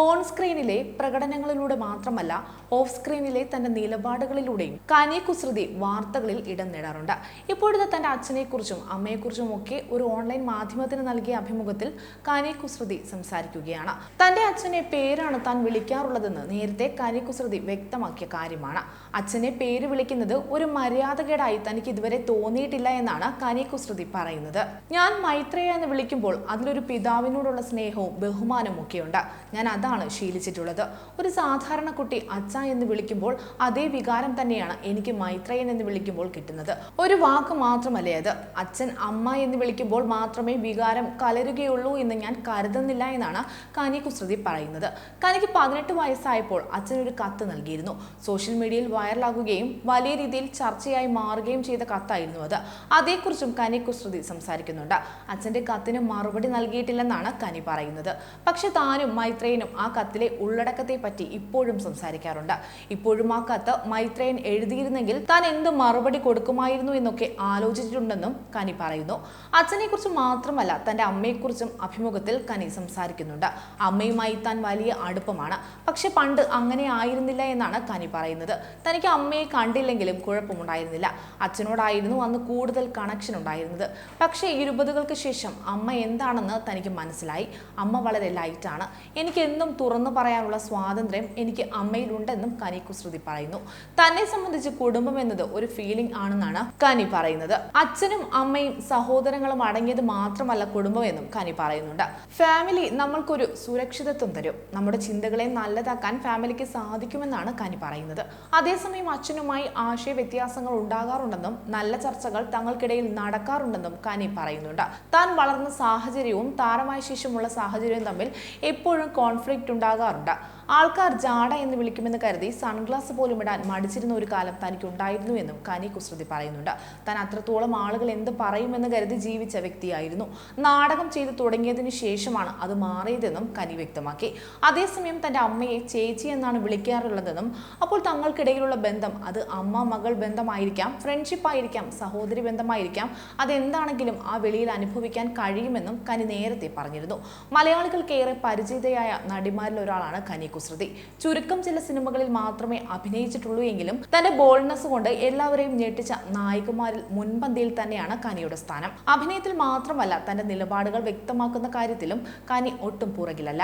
On സ്ക്രീനിലെ പ്രകടനങ്ങളിലൂടെ മാത്രമല്ല of സ്ക്രീനിലെ തന്റെ നിലപാടുകളിലൂടെയും കാനി കുസൃതി വാർത്തകളിൽ ഇടം നേടാറുണ്ട്. ഇപ്പോഴത്തെ തന്റെ അച്ഛനെക്കുറിച്ചും അമ്മയെക്കുറിച്ചും ഒക്കെ ഒരു ഓൺലൈൻ മാധ്യമത്തിന് നൽകിയ അഭിമുഖത്തിൽ കാനി കുസൃതി സംസാരിക്കുകയാണ്. തന്റെ അച്ഛനെ പേരാണ് താൻ വിളിക്കാറുള്ളതെന്ന് നേരത്തെ കാനി കുസൃതി വ്യക്തമാക്കിയ കാര്യമാണ്. അച്ഛനെ പേര് വിളിക്കുന്നത് ഒരു മര്യാദകേടായി തനിക്ക് ഇതുവരെ തോന്നിയിട്ടില്ല എന്നാണ് കാനി കുസൃതി പറയുന്നത്. ഞാൻ മൈത്രേയ എന്ന് വിളിക്കുമ്പോൾ അതിലൊരു പിതാവിനോടുള്ള സ്നേഹവും ബഹുമാനവും ഒക്കെയുണ്ട്. ഞാൻ അതാണ് ശീലിച്ചിട്ടുള്ളത്. ഒരു സാധാരണ കുട്ടി അച്ഛ എന്ന് വിളിക്കുമ്പോൾ അതേ വികാരം തന്നെയാണ് എനിക്ക് മൈത്രയൻ എന്ന് വിളിക്കുമ്പോൾ കിട്ടുന്നത്. ഒരു വാക്ക് മാത്രമല്ലേ അത്? അച്ഛൻ അമ്മ എന്ന് വിളിക്കുമ്പോൾ മാത്രമേ വികാരം കലരുകയുള്ളൂ എന്ന് ഞാൻ കരുതുന്നില്ല എന്നാണ് കാനി കുസൃതി പറയുന്നത്. കാനിക്ക് പതിനെട്ട് വയസ്സായപ്പോൾ അച്ഛൻ ഒരു കത്ത് നൽകിയിരുന്നു. സോഷ്യൽ മീഡിയയിൽ വൈറലാകുകയും വലിയ രീതിയിൽ ചർച്ചയായി മാറുകയും ചെയ്ത കത്തായിരുന്നു അത്. അതേക്കുറിച്ചും കനി കുസൃതി സംസാരിക്കുന്നുണ്ട്. അച്ഛന്റെ കത്തിന് മറുപടി നൽകിയിട്ടില്ലെന്നാണ് കനി പറയുന്നത്. പക്ഷെ താനും മൈത്രേയനും ആ കത്തിലെ ഉള്ളടക്കത്തെ പറ്റി ഇപ്പോഴും സംസാരിക്കാറുണ്ട്. ഇപ്പോഴും ആ കത്ത് മൈത്രേയൻ എഴുതിയിരുന്നെങ്കിൽ താൻ എന്ത് മറുപടി കൊടുക്കുമായിരുന്നു എന്നൊക്കെ ആലോചിച്ചിട്ടുണ്ടെന്നും കനി പറയുന്നു. അച്ഛനെ കുറിച്ച് മാത്രമല്ല തന്റെ അമ്മയെക്കുറിച്ചും അഭിമുഖത്തിൽ കനി സംസാരിക്കുന്നുണ്ട്. അമ്മയുമായി താൻ വലിയ അടുപ്പമാണ്. പക്ഷെ പണ്ട് അങ്ങനെ ആയിരുന്നില്ല എന്നാണ് കനി പറയുന്നത്. തനിക്ക് അമ്മയെ കണ്ടില്ലെങ്കിലും കുഴപ്പമുണ്ടായിരുന്നില്ല. അച്ഛനോടായിരുന്നു അന്ന് കൂടുതൽ കണക്ഷൻ ഉണ്ടായിരുന്നത്. പക്ഷേ ഇരുപതുകൾക്ക് ശേഷം അമ്മ എന്താണെന്ന് തനിക്ക് മനസ്സിലായി. അമ്മ വളരെ ലൈറ്റാണ് എനിക്ക് എന്നും തുറന്നു പറയാനുള്ള സ്വാതന്ത്ര്യം എനിക്ക് അമ്മയിലുണ്ടെന്നും കനി കുസൃതി പറയുന്നു. തന്നെ സംബന്ധിച്ച് കുടുംബം എന്നത് ഒരു ഫീലിംഗ് ആണെന്നാണ് കനി പറയുന്നത്. അച്ഛനും അമ്മയും സഹോദരങ്ങളും അടങ്ങിയത് മാത്രമല്ല കുടുംബം എന്നും കനി പറയുന്നുണ്ട്. ഫാമിലി നമ്മൾക്കൊരു സുരക്ഷിതത്വം തരും. നമ്മുടെ ചിന്തകളെ നല്ലതാക്കാൻ ഫാമിലിക്ക് സാധിക്കുമെന്നാണ് കനി പറയുന്നത്. അതേസമയം അച്ഛനുമായി ആശയ വ്യത്യാസങ്ങൾ ഉണ്ടാകാറുണ്ടെന്നും നല്ല ചർച്ചകൾ തങ്ങൾക്കിടയിൽ നടക്കാറുണ്ടെന്നും കനി പറയുന്നുണ്ട്. താൻ വളർന്ന സാഹചര്യവും താരമായ ശേഷമുള്ള സാഹചര്യവും തമ്മിൽ എപ്പോഴും കോൺഫ്ലിക്റ്റ് ഉണ്ടാകാറുണ്ട്. ആൾക്കാർ ജാട എന്ന് വിളിക്കുമെന്ന് കരുതി സൺഗ്ലാസ് പോലും ഇടാൻ മടിച്ചിരുന്ന ഒരു കാലം തനിക്ക് ഉണ്ടായിരുന്നു എന്നും കനി കുസൃതി പറയുന്നുണ്ട്. താൻ അത്രത്തോളം ആളുകൾ എന്ത് പറയുമെന്ന് കരുതി ജീവിച്ച വ്യക്തിയായിരുന്നു. നാടകം ചെയ്തു തുടങ്ങിയതിന് ശേഷമാണ് അത് മാറിയതെന്നും കനി വ്യക്തമാക്കി. അതേസമയം തന്റെ അമ്മയെ ചേച്ചി എന്നാണ് വിളിക്കാറുള്ളതെന്നും അപ്പോൾ തങ്ങൾക്കിടയിലുള്ള ബന്ധം അത് അമ്മ മകൾ ബന്ധമായിരിക്കാം ഫ്രണ്ട്ഷിപ്പ് ആയിരിക്കാം സഹോദരി ബന്ധമായിരിക്കാം അതെന്താണെങ്കിലും ആ വെളിയിൽ അനുഭവിക്കാൻ കഴിയുമെന്നും കനി നേരത്തെ പറഞ്ഞിരുന്നു. മലയാളികൾക്കേറെ പരിചിതയായ നടിമാരിൽ ഒരാളാണ് കനി കുസൃതി ചുരുക്കം ചില സിനിമകളിൽ മാത്രമേ അഭിനയിച്ചിട്ടുള്ളൂ എങ്കിലും തന്റെ ബോൾഡ്നെസ് കൊണ്ട് എല്ലാവരെയും ഞെട്ടിച്ച നായികമാരിൽ മുൻപന്തിയിൽ തന്നെയാണ് കനിയുടെ സ്ഥാനം. അഭിനയത്തിൽ മാത്രമല്ല തന്റെ നിലപാടുകൾ വ്യക്തമാക്കുന്ന കാര്യത്തിലും കനി ഒട്ടും പുറകിലല്ല.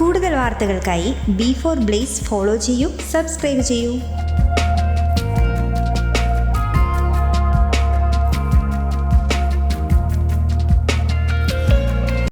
കൂടുതൽ വാർത്തകൾക്കായി ബി ഫോർ ബ്ലേസ് ഫോളോ ചെയ്യൂ സബ്സ്ക്രൈബ് ചെയ്യൂ.